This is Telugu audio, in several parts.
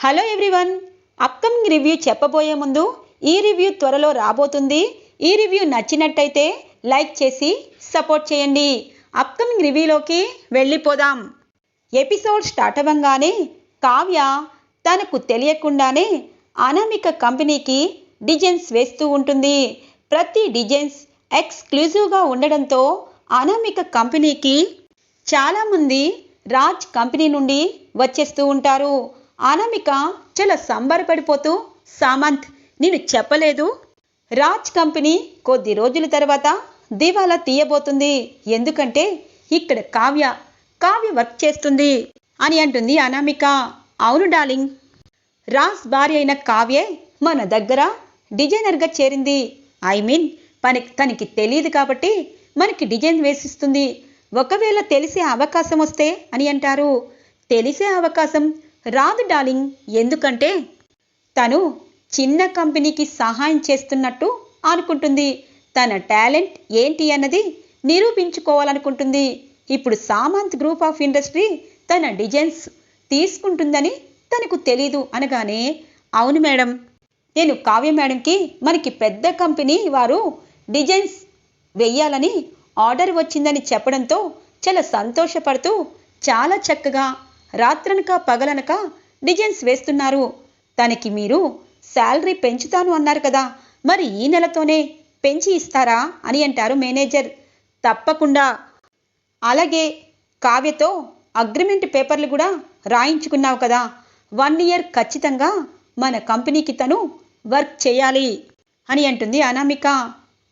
హలో ఎవ్రీవన్ అప్కమింగ్ రివ్యూ చెప్పబోయే ముందు ఈ రివ్యూ త్వరలో రాబోతుంది. ఈ రివ్యూ నచ్చినట్టయితే లైక్ చేసి సపోర్ట్ చేయండి. అప్కమింగ్ రివ్యూలోకి వెళ్ళిపోదాం. ఎపిసోడ్ స్టార్ట్ అవ్వగానే కావ్య తనకు తెలియకుండానే అనామిక కంపెనీకి డిజైన్స్ వేస్తూ ఉంటుంది. ప్రతి డిజైన్స్ ఎక్స్క్లూజివ్గా ఉండడంతో అనామిక కంపెనీకి చాలామంది రాజ్ కంపెనీ నుండి వచ్చేస్తూ ఉంటారు. అనామిక చాలా సంబరపడిపోతూ సామంత్ నేను చెప్పలేదు. రాజ్ కంపెనీ కొద్ది రోజుల తర్వాత దివాలా తీయబోతుంది. ఎందుకంటే ఇక్కడ కావ్య కావ్య వర్క్ చేస్తుంది అని అంటుంది అనామిక. అవును డార్లింగ్. రాజ్ భార్య అయిన కావ్యే మన దగ్గర డిజైనర్గా చేరింది. ఐ మీన్ పని తనకి తెలియదు కాబట్టి మనకి డిజైన్ వేసిస్తుంది. ఒకవేళ తెలిసే అవకాశం వస్తే అని అంటారు. తెలిసే అవకాశం రాదు డార్లింగ్ ఎందుకంటే తను చిన్న కంపెనీకి సహాయం చేస్తున్నట్టు అనుకుంటుంది. తన టాలెంట్ ఏంటి అన్నది నిరూపించుకోవాలనుకుంటుంది. ఇప్పుడు సామంత్ గ్రూప్ ఆఫ్ ఇండస్ట్రీ తన డిజైన్స్ తీసుకుంటుందని తనకు తెలీదు అనగానే అవును మేడం నేను కావ్య మేడంకి మనకి పెద్ద కంపెనీ వారు డిజైన్స్ వెయ్యాలని ఆర్డర్ వచ్చిందని చెప్పడంతో చాలా సంతోషపడుతూ చాలా చక్కగా రాత్రనక పగలనక డిజైన్స్ వేస్తున్నారు. తనకి మీరు శాలరీ పెంచుతాను అన్నారు కదా. మరి ఈ నెలతోనే పెంచి ఇస్తారా అని అంటారు మేనేజర్. తప్పకుండా. అలాగే కావ్యతో అగ్రిమెంట్ పేపర్లు కూడా రాయించుకున్నావు కదా. వన్ ఇయర్ ఖచ్చితంగా మన కంపెనీకి తను వర్క్ చేయాలి అని అంటుంది అనామిక.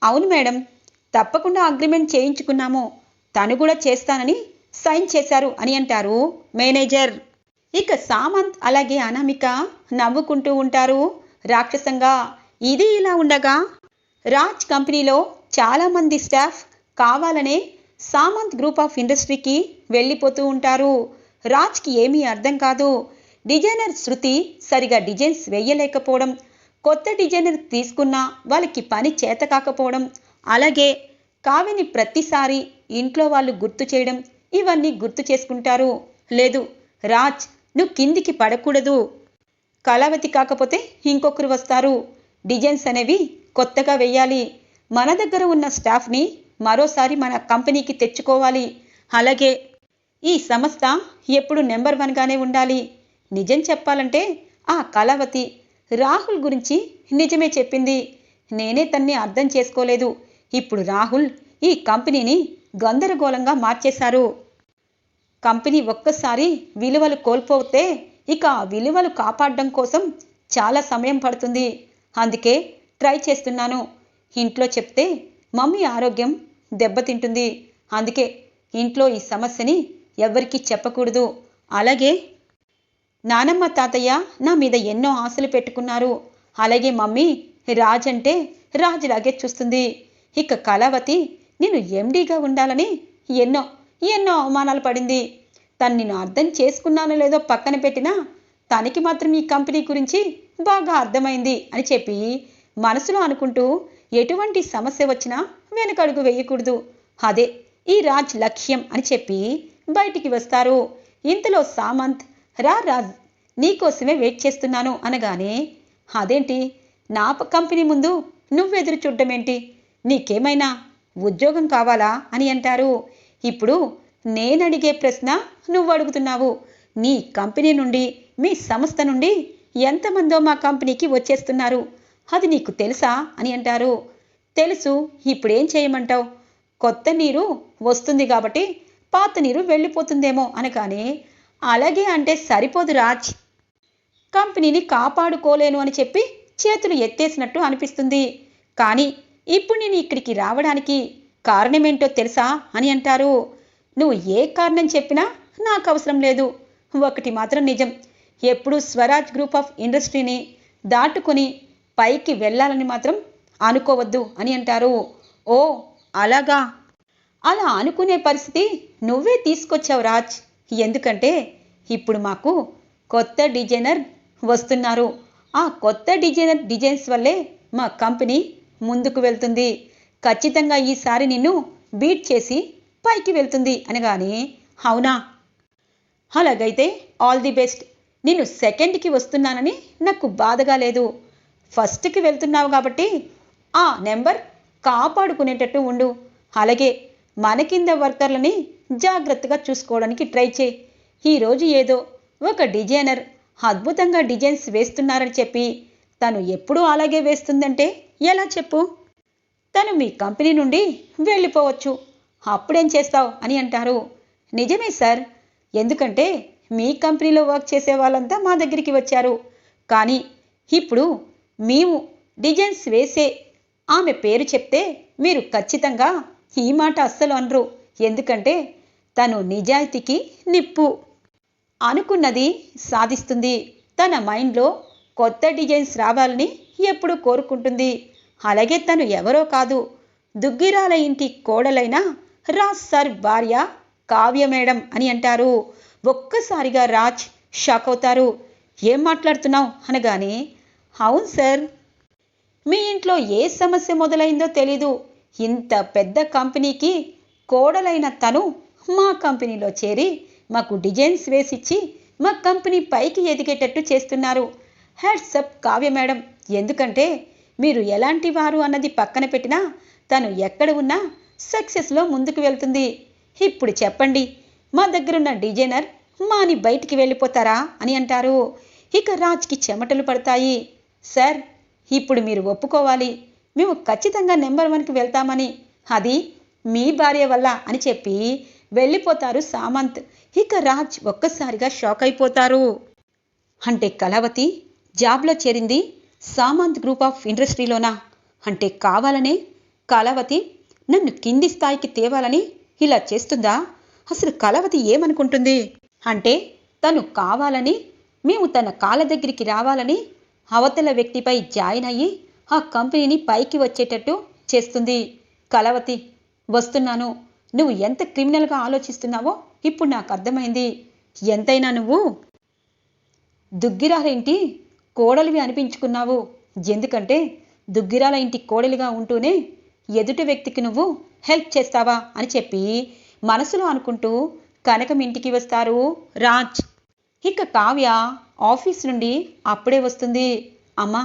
అవును మేడం తప్పకుండా అగ్రిమెంట్ చేయించుకున్నాము. తను కూడా చేస్తానని సైన్ చేశారు అని అంటారు మేనేజర్. ఇక సామంత్ అలాగే అనామిక నవ్వుకుంటూ ఉంటారు. రాక్షసంగా ఇది ఇలా ఉండగా రాజ్ కంపెనీలో చాలామంది స్టాఫ్ కావాలనే సామంత్ గ్రూప్ ఆఫ్ ఇండస్ట్రీకి వెళ్ళిపోతూ ఉంటారు. రాజ్కి ఏమీ అర్థం కాదు. డిజైనర్ శృతి సరిగా డిజైన్స్ వేయలేకపోవడం కొత్త డిజైనర్ తీసుకున్నా వాళ్ళకి పని చేత కాకపోవడం అలాగే కావిని ప్రతిసారి ఇంట్లో వాళ్ళు గుర్తు చేయడం ఇవన్నీ గుర్తు చేసుకుంటారు. లేదు రాజ్ నువ్వు కిందికి పడకూడదు. కళావతి కాకపోతే ఇంకొకరు వస్తారు. డిజైన్స్ అనేవి కొత్తగా వేయాలి. మన దగ్గర ఉన్న స్టాఫ్ని మరోసారి మన కంపెనీకి తెచ్చుకోవాలి. అలాగే ఈ సంస్థ ఎప్పుడు నెంబర్ వన్గానే ఉండాలి. నిజం చెప్పాలంటే ఆ కళావతి రాహుల్ గురించి నిజమే చెప్పింది. నేనే తన్ని అర్థం చేసుకోలేదు. ఇప్పుడు రాహుల్ ఈ కంపెనీని గందరగోళంగా మార్చేశారు. కంపెనీ ఒక్కసారి విలువలు కోల్పోతే ఇక ఆ విలువలు కాపాడడం కోసం చాలా సమయం పడుతుంది. అందుకే ట్రై చేస్తున్నాను. ఇంట్లో చెప్తే మమ్మీ ఆరోగ్యం దెబ్బతింటుంది. అందుకే ఇంట్లో ఈ సమస్యని ఎవరికీ చెప్పకూడదు. అలాగే నానమ్మ తాతయ్య నా మీద ఎన్నో ఆశలు పెట్టుకున్నారు. అలాగే మమ్మీ రాజ్ అంటే రాజులాగే చూస్తుంది. ఇక కళావతి నేను ఎండీగా ఉండాలని ఎన్నో ఎన్నో అవమానాలు పడింది. తను నేను అర్థం చేసుకున్నానో లేదో పక్కన పెట్టినా తనకి మాత్రం ఈ కంపెనీ గురించి బాగా అర్థమైంది అని చెప్పి మనసులో అనుకుంటూ ఎటువంటి సమస్య వచ్చినా వెనకడుగు వేయకూడదు. అదే ఈ రాజ్ లక్ష్యం అని చెప్పి బయటికి వస్తారు. ఇంతలో సామంత్ రా రాజ్ నీకోసమే వెయిట్ చేస్తున్నాను అనగానే అదేంటి? నా కంపెనీ ముందు నువ్వెదురు చూడ్డమేంటి? నీకేమైనా ఉద్యోగం కావాలా అని అంటారు. ఇప్పుడు నేనడిగే ప్రశ్న నువ్వు అడుగుతున్నావు. నీ కంపెనీ నుండి మీ సంస్థ నుండి ఎంతమందో మా కంపెనీకి వచ్చేస్తున్నారు. అది నీకు తెలుసా అని అంటారు. తెలుసు ఇప్పుడేం చేయమంటావు? కొత్త నీరు వస్తుంది కాబట్టి పాత నీరు వెళ్ళిపోతుందేమో అనగానే అలాగే అంటే సరిపోదు రాజ్. కంపెనీని కాపాడుకోలేను అని చెప్పి చేతులు ఎత్తేసినట్టు అనిపిస్తుంది. కానీ ఇప్పుడు నేను ఇక్కడికి రావడానికి కారణమేంటో తెలుసా అని అంటారు. నువ్వు ఏ కారణం చెప్పినా నాకు అవసరం లేదు. ఒకటి మాత్రం నిజం. ఎప్పుడు స్వరాజ్ గ్రూప్ ఆఫ్ ఇండస్ట్రీని దాటుకొని పైకి వెళ్ళాలని మాత్రం అనుకోవద్దు అని అంటారు. ఓ అలాగా? అలా అనుకునే పరిస్థితి నువ్వే తీసుకొచ్చావు రాజ్. ఎందుకంటే ఇప్పుడు మాకు కొత్త డిజైనర్ వస్తున్నారు. ఆ కొత్త డిజైనర్ డిజైన్స్ వల్లే మా కంపెనీ ముందుకు వెళ్తుంది. ఖచ్చితంగా ఈసారి నిన్ను బీట్ చేసి పైకి వెళ్తుంది అనగానే అవునా? అలాగైతే ఆల్ ది బెస్ట్. నేను సెకండ్కి వస్తున్నానని నాకు బాధగా లేదు. ఫస్ట్కి వెళ్తున్నావు కాబట్టి ఆ నెంబర్ కాపాడుకునేటట్టు ఉండు. అలాగే మన కింద వర్కర్లని జాగ్రత్తగా చూసుకోవడానికి ట్రై చేయి. ఈరోజు ఏదో ఒక డిజైనర్ అద్భుతంగా డిజైన్స్ వేస్తున్నారని చెప్పి తను ఎప్పుడూ అలాగే వేస్తుందంటే ఎలా చెప్పు? తను మీ కంపెనీ నుండి వెళ్ళిపోవచ్చు. అప్పుడేం చేస్తావు అని అంటారు. నిజమే సార్. ఎందుకంటే మీ కంపెనీలో వర్క్ చేసే వాళ్ళంతా మా దగ్గరికి వచ్చారు. కానీ ఇప్పుడు మేము డిజైన్స్ వేసే ఆమె పేరు చెప్తే మీరు ఖచ్చితంగా ఈ మాట అస్సలు అనరు. ఎందుకంటే తను నిజాయితీకి నిప్పు. అనుకున్నది సాధిస్తుంది. తన మైండ్లో కొత్త డిజైన్స్ రావాలని ఎప్పుడు కోరుకుంటుంది. అలాగే తను ఎవరో కాదు. దుగ్గిరాల ఇంటి కోడలైన రాజ్ సార్ భార్య కావ్య మేడం అని అంటారు. ఒక్కసారిగా రాజ్ షాక్ అవుతారు. ఏం మాట్లాడుతున్నావు? అనగానే అవును సార్. మీ ఇంట్లో ఏ సమస్య మొదలైందో తెలీదు. ఇంత పెద్ద కంపెనీకి కోడలైన తను మా కంపెనీలో చేరి మాకు డిజైన్స్ వేసిచ్చి మా కంపెనీ పైకి ఎదిగేటట్టు చేస్తున్నారు. Hats off Kavya madam. ఎందుకంటే మీరు ఎలాంటి వారు అన్నది పక్కన పెట్టినా తను ఎక్కడ ఉన్నా సక్సెస్లో ముందుకు వెళ్తుంది. ఇప్పుడు చెప్పండి మా దగ్గరున్న డిజైనర్ మాని బయటికి వెళ్ళిపోతారా అని అంటారు. ఇక రాజ్కి చెమటలు పడతాయి. సార్ ఇప్పుడు మీరు ఒప్పుకోవాలి. మేము ఖచ్చితంగా నెంబర్ వన్కి వెళ్తామని. అది మీ భార్య వల్ల అని చెప్పి వెళ్ళిపోతారు సామంత్. ఇక రాజ్ ఒక్కసారిగా షాక్ అయిపోతారు. అంటే కళావతి జాబ్లో చేరింది సామంత్ గ్రూప్ ఆఫ్ ఇండస్ట్రీలోనా? అంటే కావాలనే? కళావతి నన్ను కింది స్థాయికి తేవాలని ఇలా చేస్తుందా? అసలు కళావతి ఏమనుకుంటుంది? అంటే తను కావాలని మేము తన కాళ్ళ దగ్గరికి రావాలని అవతల వ్యక్తిపై జాయిన్ అయ్యి ఆ కంపెనీని పైకి వచ్చేటట్టు చేస్తుంది. కళావతి వస్తున్నాను. నువ్వు ఎంత క్రిమినల్గా ఆలోచిస్తున్నావో ఇప్పుడు నాకు అర్థమైంది. ఎంతైనా నువ్వు దుగ్గిరాలేంటి కోడలివి అనిపించుకున్నావు. ఎందుకంటే దుగ్గిరాల ఇంటి కోడలిగా ఉంటూనే ఎదుటి వ్యక్తికి నువ్వు హెల్ప్ చేస్తావా అని చెప్పి మనసులో అనుకుంటూ కనకం ఇంటికి వస్తారు రాజ్. ఇక కావ్య ఆఫీస్ నుండి అప్పుడే వస్తుంది. అమ్మా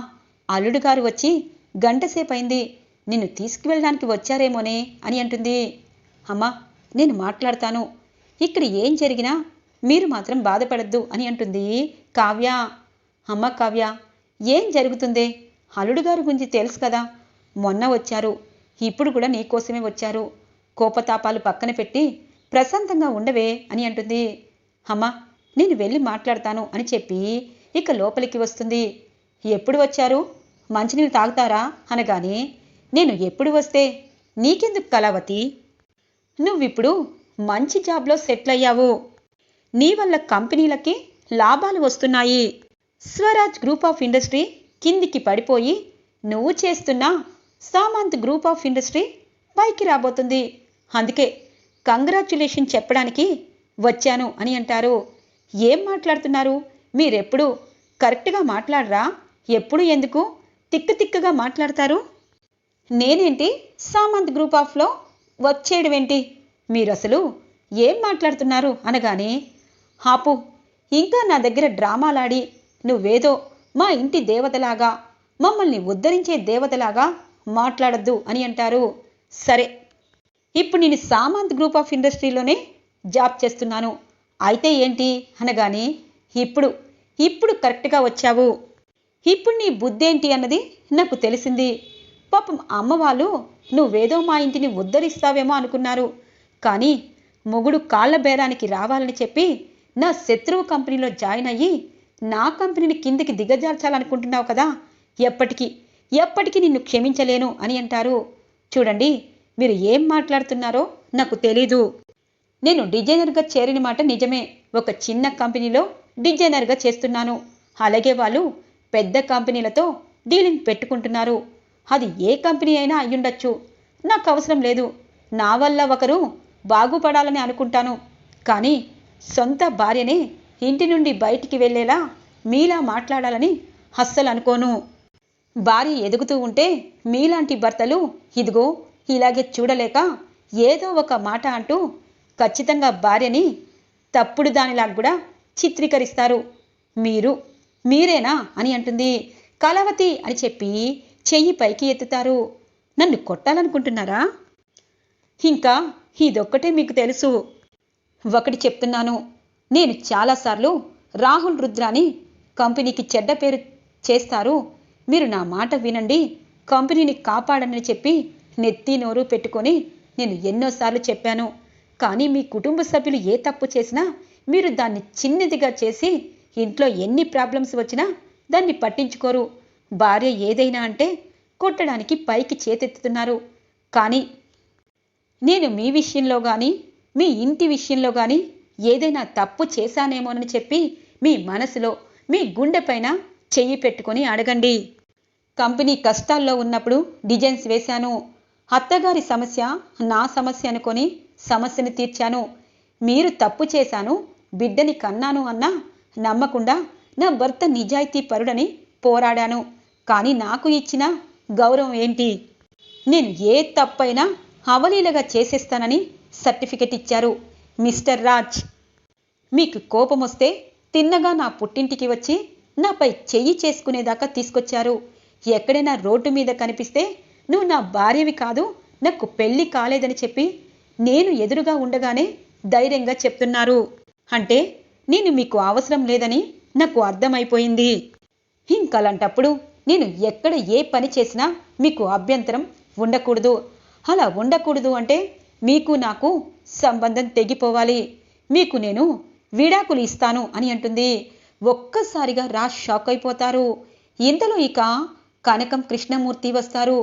అల్లుడు గారు వచ్చి గంటసేపు అయింది నిన్ను తీసుకువెళ్ళడానికి వచ్చారేమోనే అని అంటుంది. అమ్మా నేను మాట్లాడతాను. ఇక్కడ ఏం జరిగినా మీరు మాత్రం బాధపడద్దు అని అంటుంది కావ్య. అమ్మ కావ్య ఏం జరుగుతుందే? అల్లుడు గారి గురించి తెలుసు కదా. మొన్న వచ్చారు. ఇప్పుడు కూడా నీకోసమే వచ్చారు. కోపతాపాలు పక్కన పెట్టి ప్రశాంతంగా ఉండవే అని అంటుంది. అమ్మ నేను వెళ్ళి మాట్లాడతాను అని చెప్పి ఇక లోపలికి వస్తుంది. ఎప్పుడు వచ్చారు? మంచినీళ్ళు తాగుతారా? అనగానే నేను ఎప్పుడు వస్తే? నీకెందుకు కళావతి? నువ్విప్పుడు మంచి జాబ్లో సెటిల్ అయ్యావు. నీ వల్ల కంపెనీలకి లాభాలు వస్తున్నాయి. స్వరాజ్ గ్రూప్ ఆఫ్ ఇండస్ట్రీ కిందికి పడిపోయి నువ్వు చేస్తున్న సామంత్ గ్రూప్ ఆఫ్ ఇండస్ట్రీ పైకి రాబోతుంది. అందుకే కంగ్రాచ్యులేషన్ చెప్పడానికి వచ్చాను అని అంటారు. ఏం మాట్లాడుతున్నారు? మీరెప్పుడు కరెక్ట్గా మాట్లాడరా? ఎప్పుడు ఎందుకు తిక్కు తిక్కుగా మాట్లాడతారు? నేనేంటి సామంత్ గ్రూప్ ఆఫ్లో వర్క్ చేయడం ఏంటి మీరు అసలు ఏం మాట్లాడుతున్నారు? అనగానే హాపు ఇంకా నా దగ్గర డ్రామాలాడి నువ్వేదో మా ఇంటి దేవతలాగా మమ్మల్ని ఉద్ధరించే దేవతలాగా మాట్లాడద్దు అని అంటారు. సరే ఇప్పుడు నేను సామంత్ గ్రూప్ ఆఫ్ ఇండస్ట్రీలోనే జాబ్ చేస్తున్నాను. అయితే ఏంటి అనగానే ఇప్పుడు ఇప్పుడు కరెక్ట్గా వచ్చావు. ఇప్పుడు నీ బుద్ధి ఏంటి అన్నది నాకు తెలిసింది. పాపం అమ్మ వాళ్ళు నువ్వేదో మా ఇంటిని ఉద్ధరిస్తావేమో అనుకున్నారు. కానీ మొగుడు కాళ్ళ బేరానికి రావాలని చెప్పి నా శత్రువు కంపెనీలో జాయిన్ అయ్యి నా కంపెనీని కిందికి దిగజార్చాలనుకుంటున్నావు కదా? ఎప్పటికీ ఎప్పటికీ నిన్ను క్షమించలేను అని అంటారు. చూడండి మీరు ఏం మాట్లాడుతున్నారో నాకు తెలీదు. నేను డిజైనర్గా చేరిన మాట నిజమే. ఒక చిన్న కంపెనీలో డిజైనర్గా చేస్తున్నాను. అలాగే వాళ్ళు పెద్ద కంపెనీలతో డీలింగ్ పెట్టుకుంటున్నారు. అది ఏ కంపెనీ అయినా అయ్యుండొచ్చు. నాకు అవసరం లేదు. నా వల్ల ఒకరు బాగుపడాలని అనుకుంటాను. కానీ సొంత భార్యనే ఇంటి నుండి బయటికి వెళ్ళేలా మీలా మాట్లాడాలని అస్సలు అనుకోను. భార్య ఎదుగుతూ ఉంటే మీలాంటి భర్తలు ఇదిగో ఇలాగే చూడలేక ఏదో ఒక మాట అంటూ ఖచ్చితంగా భార్యని తప్పుడు దానిలా కూడా చిత్రీకరిస్తారు. మీరు మీరేనా అని అంటుంది. కలవతి అని చెప్పి చెయ్యి పైకి ఎత్తుతారు. నన్ను కొట్టాలనుకుంటున్నారా? ఇంకా ఇదొక్కటే మీకు తెలుసు. ఒకటి చెప్తున్నాను. నేను చాలాసార్లు రాహుల్ రుద్రాని కంపెనీకి చెడ్డ పేరు చేస్తారు. మీరు నా మాట వినండి. కంపెనీని కాపాడని చెప్పి నెత్తి నోరు పెట్టుకొని నేను ఎన్నోసార్లు చెప్పాను. కానీ మీ కుటుంబ సభ్యులు ఏ తప్పు చేసినా మీరు దాన్ని చిన్నదిగా చేసి ఇంట్లో ఎన్ని ప్రాబ్లమ్స్ వచ్చినా దాన్ని పట్టించుకోరు. భార్య ఏదైనా అంటే కొట్టడానికి పైకి చేతెత్తుతున్నారు. కానీ నేను మీ విషయంలో కానీ మీ ఇంటి విషయంలో కానీ ఏదైనా తప్పు చేశానేమోనని చెప్పి మీ మనసులో మీ గుండెపైన చెయ్యి పెట్టుకొని అడగండి. కంపెనీ కష్టాల్లో ఉన్నప్పుడు డిజైన్స్ వేశాను. అత్తగారి సమస్య నా సమస్య అనుకొని సమస్యను తీర్చాను. మీరు తప్పు చేశాను బిడ్డని కన్నాను అన్నా నమ్మకుండా నా భర్త నిజాయితీ పరుడని పోరాడాను. కానీ నాకు ఇచ్చిన గౌరవం ఏంటి? నేను ఏ తప్పైనా అవలీలగా చేసేస్తానని సర్టిఫికెట్ ఇచ్చారు. మిస్టర్ రాజ్ మీకు కోపం వస్తే తిన్నగా నా పుట్టింటికి వచ్చి నాపై చెయ్యి చేసుకునేదాకా తీసుకొచ్చారు. ఎక్కడైనా రోడ్డు మీద కనిపిస్తే నువ్వు నా భార్యవి కాదు నాకు పెళ్ళి కాలేదని చెప్పి నేను ఎదురుగా ఉండగానే ధైర్యంగా చెప్తున్నారు. అంటే నేను మీకు అవసరం లేదని నాకు అర్థమైపోయింది. ఇంకలాంటప్పుడు నేను ఎక్కడ ఏ పని చేసినా మీకు అభ్యంతరం ఉండకూడదు. అలా ఉండకూడదు అంటే మీకు నాకు సంబంధం తెగిపోవాలి. మీకు నేను విడాకులు ఇస్తాను అని అంటుంది. ఒక్కసారిగా రా షాక్ అయిపోతారు. ఇంతలో ఇక కనకం కృష్ణమూర్తి వస్తారు.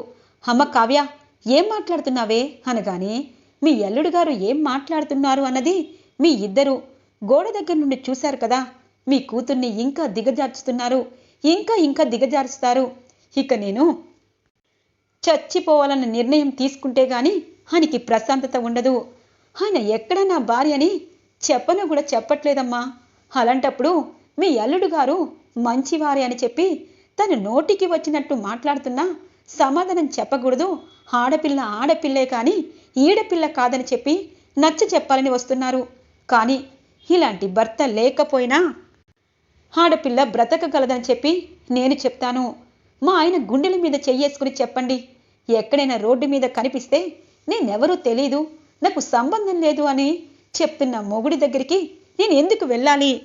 అమ్మ కావ్య ఏం మాట్లాడుతున్నావే? అనగానే మీ అల్లుడు గారు ఏం మాట్లాడుతున్నారు? అన్నది మీ ఇద్దరు. గోడ దగ్గర నుండి చూశారు కదా మీ కూతుర్ని ఇంకా దిగజార్చుతున్నారు. ఇంకా ఇంకా దిగజారుస్తారు. ఇక నేను చచ్చిపోవాలన్న నిర్ణయం తీసుకుంటే గాని ఆయనకి ప్రశాంతత ఉండదు. ఆయన ఎక్కడ నా భార్యని చెప్పను కూడా చెప్పట్లేదమ్మా. అలాంటప్పుడు మీ అల్లుడు గారు మంచివారే అని చెప్పి తను నోటికి వచ్చినట్టు మాట్లాడుతున్నా సమాధానం చెప్పకూడదు. ఆడపిల్ల ఆడపిల్లే కానీ ఈడపిల్ల కాదని చెప్పి నచ్చ చెప్పాలని వస్తున్నారు. కానీ ఇలాంటి భర్త లేకపోయినా ఆడపిల్ల బ్రతకగలదని చెప్పి నేను చెప్తాను. మా ఆయన గుండెల మీద చెయ్యేసుకుని చెప్పండి. ఎక్కడైనా రోడ్డు మీద కనిపిస్తే నేనెవరూ తెలీదు. నాకు సంబంధం లేదు అని చెప్తున్న మొగుడి దగ్గరికి నేను ఎందుకు వెళ్ళాలి?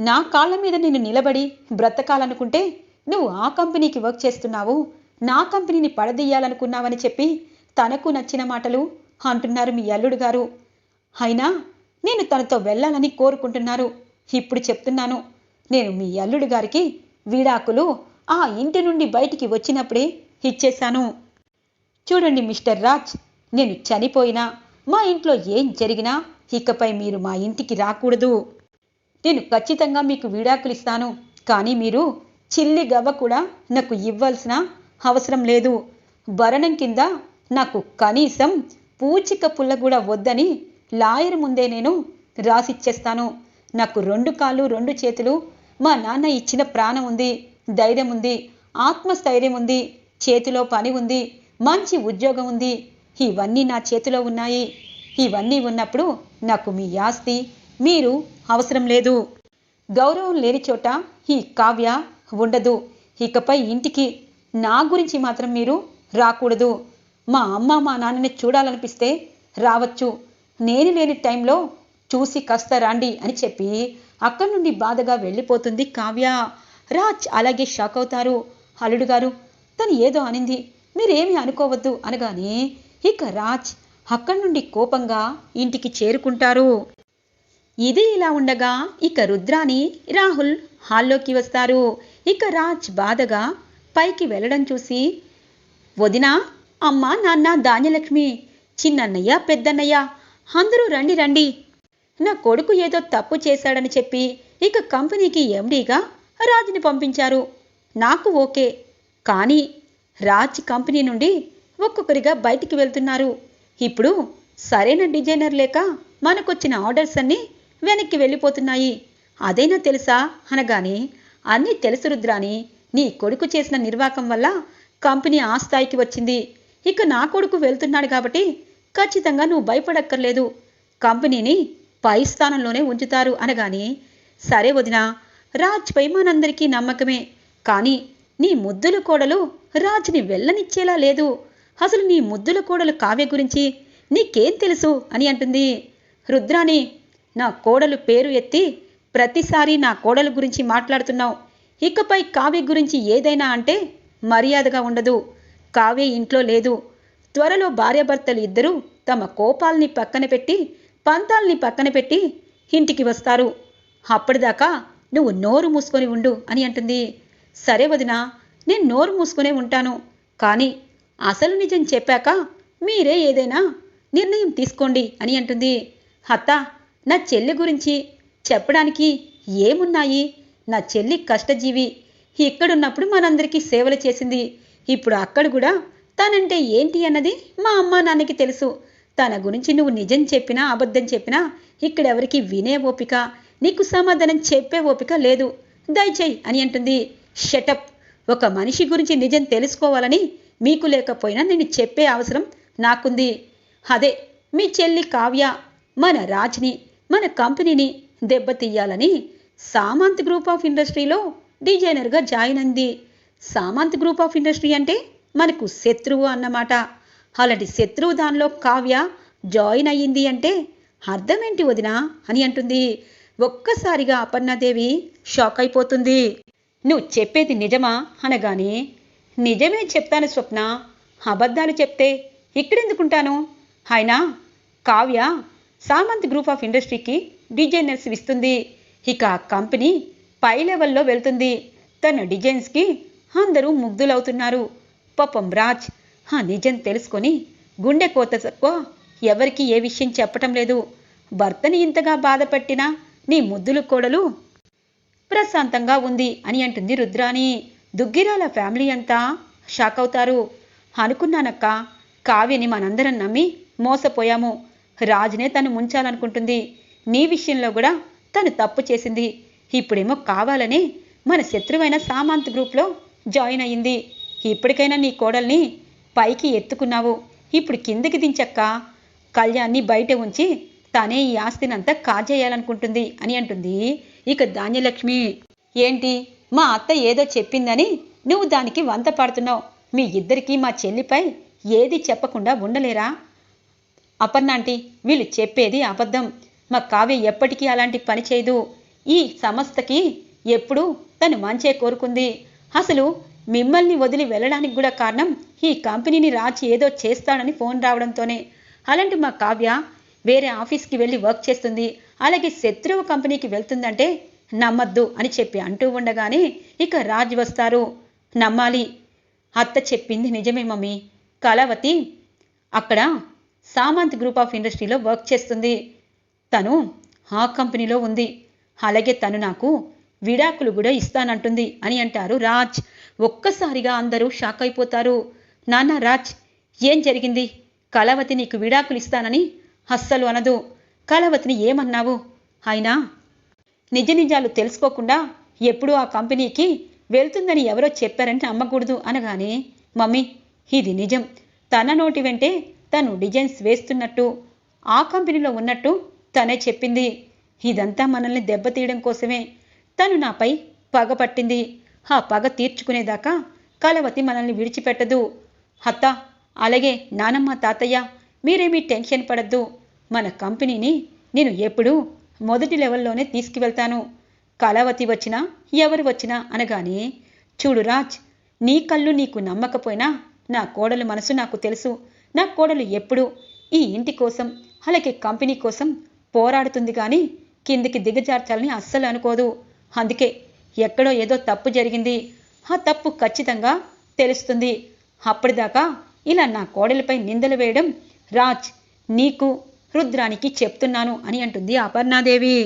నా కాళ్ళ మీద నేను నిలబడి బ్రతకాలనుకుంటే నువ్వు ఆ కంపెనీకి వర్క్ చేస్తున్నావు. నా కంపెనీని పడదీయాలనుకున్నావని చెప్పి తనకు నచ్చిన మాటలు అంటున్నారు మీ అల్లుడు గారు. అయినా నేను తనతో వెళ్ళాలని కోరుకుంటున్నారు. ఇప్పుడు చెప్తున్నాను. నేను మీ అల్లుడు గారికి విడాకులు ఆ ఇంటి నుండి బయటికి వచ్చినప్పుడే ఇచ్చేశాను. చూడండి మిస్టర్ రాజ్ నేను చనిపోయినా మా ఇంట్లో ఏం జరిగినా ఇకపై మీరు మా ఇంటికి రాకూడదు. నేను ఖచ్చితంగా మీకు విడాకులు ఇస్తాను కానీ మీరు చిల్లి గవ్వ కూడా నాకు ఇవ్వాల్సిన అవసరం లేదు. భరణం కింద నాకు కనీసం పూచిక పుల్ల కూడా వద్దని లాయర్ ముందే నేను రాసిచ్చేస్తాను. నాకు రెండు కాళ్ళు రెండు చేతులు మా నాన్న ఇచ్చిన ప్రాణం ఉంది ధైర్యం ఉంది ఆత్మస్థైర్యం ఉంది చేతిలో పని ఉంది మంచి ఉద్యోగం ఉంది ఇవన్నీ నా చేతిలో ఉన్నాయి. ఇవన్నీ ఉన్నప్పుడు నాకు మీ ఆస్తి మీరు అవసరం లేదు. గౌరవం లేని చోట ఈ కావ్య ఉండదు. ఇకపై ఇంటికి నా గురించి మాత్రం మీరు రాకూడదు. మా అమ్మ మా నాన్నని చూడాలనిపిస్తే రావచ్చు. నేను లేని టైంలో చూసి కాస్త రండి అని చెప్పి అక్కడి నుండి బాధగా వెళ్ళిపోతుంది కావ్య. రాజ్ అలాగే షాక్ అవుతారు. అల్లుడు గారు తను ఏదో అనింది. మీరేమీ అనుకోవద్దు అనగానే ఇక రాజ్ అక్కడి నుండి కోపంగా ఇంటికి చేరుకుంటారు. ఇది ఇలా ఉండగా ఇక రుద్రాని రాహుల్ హాల్లోకి వస్తారు. ఇక రాజ్ బాధగా పైకి వెళ్ళడం చూసి వదినా అమ్మ నాన్న ధాన్యలక్ష్మి చిన్నన్నయ్య పెద్దన్నయ్య అందరూ రండి రండి. నా కొడుకు ఏదో తప్పు చేశాడని చెప్పి ఇక కంపెనీకి ఎండీగా రాజుని పంపించారు. నాకు ఓకే. కానీ రాజ్ కంపెనీ నుండి ఒక్కొక్కరిగా బయటికి వెళ్తున్నారు. ఇప్పుడు సరైన డిజైనర్ లేక మనకొచ్చిన ఆర్డర్స్ అన్నీ వెనక్కి వెళ్ళిపోతున్నాయి. అదైనా తెలుసా? అనగానే అన్నీ తెలుసు రుద్రాని నీ కొడుకు చేసిన నిర్వాకం వల్ల కంపెనీ ఆ స్థాయికి వచ్చింది. ఇక నా కొడుకు వెళ్తున్నాడు కాబట్టి ఖచ్చితంగా నువ్వు భయపడక్కర్లేదు. కంపెనీని పై స్థానంలోనే ఉంచుతారు అనగానే సరే వదినా రాజ్పై మనందరికీ నమ్మకమే. కానీ నీ ముద్దుల కోడలు రాజుని వెళ్ళనిచ్చేలా లేదు. అసలు నీ ముద్దుల కోడలు కావ్య గురించి నీకేం తెలుసు? అని అంటుంది. రుద్రాని నా కోడలు పేరు ఎత్తి ప్రతిసారి నా కోడలు గురించి మాట్లాడుతున్నావు. ఇకపై కావ్య గురించి ఏదైనా అంటే మర్యాదగా ఉండదు. కావ్య ఇంట్లో లేదు. త్వరలో భార్యాభర్తలు ఇద్దరూ తమ కోపాల్ని పక్కన పెట్టి పంతాల్ని పక్కన పెట్టి ఇంటికి వస్తారు. అప్పటిదాకా నువ్వు నోరు మూసుకొని ఉండు అని అంటుంది. సరే వదినా నేను నోరు మూసుకునే ఉంటాను. కానీ అసలు నిజం చెప్పాక మీరే ఏదైనా నిర్ణయం తీసుకోండి అని అంటుంది. అత్త నా చెల్లి గురించి చెప్పడానికి ఏమున్నాయి? నా చెల్లి కష్టజీవి. ఇక్కడున్నప్పుడు మనందరికీ సేవలు చేసింది. ఇప్పుడు అక్కడ కూడా తనంటే ఏంటి అన్నది మా అమ్మ నాన్నకి తెలుసు. తన గురించి నువ్వు నిజం చెప్పినా అబద్ధం చెప్పినా ఇక్కడెవరికి వినే ఓపిక నీకు సమాధానం చెప్పే ఓపిక లేదు. దయచేయి అని అంటుంది. షటప్ ఒక మనిషి గురించి నిజం తెలుసుకోవాలని మీకు లేకపోయినా నేను చెప్పే అవసరం నాకుంది. అదే మీ చెల్లి కావ్య మన రాజ్ని మన కంపెనీని దెబ్బతీయాలని సామంత్ గ్రూప్ ఆఫ్ ఇండస్ట్రీలో డిజైనర్గా జాయిన్ అంది సామంత్ గ్రూప్ ఆఫ్ ఇండస్ట్రీ అంటే మనకు శత్రువు అన్నమాట. అలాంటి శత్రువు దానిలో కావ్య జాయిన్ అయ్యింది అంటే అర్థమేంటి వదినా అని అంటుంది. ఒక్కసారిగా అపర్ణాదేవి షాక్ అయిపోతుంది. నువ్వు చెప్పేది నిజమా అనగానే నిజమే చెప్తాను స్వప్న. అబద్ధాలు చెప్తే ఇక్కడెందుకుంటాను? అయినా కావ్య సామంత్ గ్రూప్ ఆఫ్ ఇండస్ట్రీకి డిజైనర్స్ ఇస్తుంది. ఇక ఆ కంపెనీ పై లెవెల్లో వెళ్తుంది. తన డిజైన్స్కి అందరూ ముగ్ధులవుతున్నారు. పాపం రాజ్ ఆ నిజం తెలుసుకొని గుండె కోత తక్కువ ఎవరికి ఏ విషయం చెప్పటం లేదు. భర్తని ఇంతగా బాధపెట్టినా నీ ముద్దులు కోడలు ప్రశాంతంగా ఉంది అని అంటుంది రుద్రాణి. దుగ్గిరాల ఫ్యామిలీ అంతా షాక్ అవుతారు అనుకున్నానక్క కావ్యని మనందరం నమ్మి మోసపోయాము. రాజునే తను ముంచాలనుకుంటుంది. నీ విషయంలో కూడా తను తప్పు చేసింది. ఇప్పుడేమో కావాలని మన శత్రువైన సామంత్ గ్రూప్లో జాయిన్ అయ్యింది. ఇప్పటికైనా నీ కోడల్ని పైకి ఎత్తుకున్నావు. ఇప్పుడు కిందికి దించక్క. కళ్యాణ్ని బయట ఉంచి తనే ఈ ఆస్తినంతా కాజేయాలనుకుంటుంది అని అంటుంది ఇక ధాన్యలక్ష్మి. ఏంటి? మా అత్త ఏదో చెప్పిందని నువ్వు దానికి వంత పాడుతున్నావు. మీ ఇద్దరికీ మా చెల్లిపై ఏది చెప్పకుండా ఉండలేరా? అపర్ణాంటి వీళ్ళు చెప్పేది అబద్ధం. మా కావ్య ఎప్పటికీ అలాంటి పని చేయదు. ఈ సంస్థకి ఎప్పుడు తను మంచే కోరుకుంది. అసలు మిమ్మల్ని వదిలి వెళ్ళడానికి కూడా కారణం ఈ కంపెనీని రాచి ఏదో చేస్తాడని ఫోన్ రావడంతోనే. అలాంటి మా కావ్య వేరే ఆఫీస్కి వెళ్ళి వర్క్ చేస్తుంది. అలాగే శత్రువు కంపెనీకి వెళ్తుందంటే నమ్మద్దు అని చెప్పి అంటూ ఉండగానే ఇక రాజ్ వస్తారు. నమ్మాలి. అత్త చెప్పింది నిజమే మమ్మీ. కళావతి అక్కడ సామంత్ గ్రూప్ ఆఫ్ ఇండస్ట్రీలో వర్క్ చేస్తుంది. తను ఆ కంపెనీలో ఉంది. అలాగే తను నాకు విడాకులు కూడా ఇస్తానంటుంది అని అంటారు రాజ్. ఒక్కసారిగా అందరూ షాక్ అయిపోతారు. నాన్న రాజ్ ఏం జరిగింది? కళావతి నీకు విడాకులు ఇస్తానని అస్సలు అనదు. కళావతిని ఏమన్నావు? అయినా నిజ నిజాలు తెలుసుకోకుండా ఎప్పుడూ ఆ కంపెనీకి వెళ్తుందని ఎవరో చెప్పారని నమ్మకూడదు అనగానే మమ్మీ ఇది నిజం. తన నోటి వెంటే తను డిజైన్స్ వేస్తున్నట్టు ఆ కంపెనీలో ఉన్నట్టు తనే చెప్పింది. ఇదంతా మనల్ని దెబ్బతీయడం కోసమే. తను నాపై పగ పట్టింది. ఆ పగ తీర్చుకునేదాకా కలవతి మనల్ని విడిచిపెట్టదు. అత్త అలాగే నానమ్మ తాతయ్య మీరేమీ టెన్షన్ పడద్దు. మన కంపెనీని నేను ఎప్పుడూ మొదటి లెవెల్లోనే తీసుకువెళ్తాను. కళావతి వచ్చినా ఎవరు వచ్చినా అనగానే చూడు రాజ్ నీ కళ్ళు నీకు నమ్మకపోయినా నా కోడలు మనసు నాకు తెలుసు. నా కోడలు ఎప్పుడు ఈ ఇంటి కోసం అలాగే కంపెనీ కోసం పోరాడుతుంది కానీ కిందికి దిగజార్చాలని అస్సలు అనుకోదు. అందుకే ఎక్కడో ఏదో తప్పు జరిగింది. ఆ తప్పు ఖచ్చితంగా తెలుస్తుంది. అప్పటిదాకా ఇలా నా కోడలిపై నిందలు వేయడం రాజ్ నీకు రుద్రానికి చెప్తున్నాను అని అంటుంది అపర్ణాదేవి.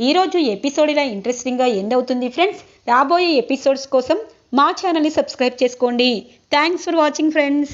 ఈరోజు ఎపిసోడ్ ఇలా ఇంట్రెస్టింగ్గా ఎండ్ అవుతుంది ఫ్రెండ్స్. రాబోయే ఎపిసోడ్స్ కోసం మా ఛానల్ని సబ్స్క్రైబ్ చేసుకోండి. Thanks for watching friends.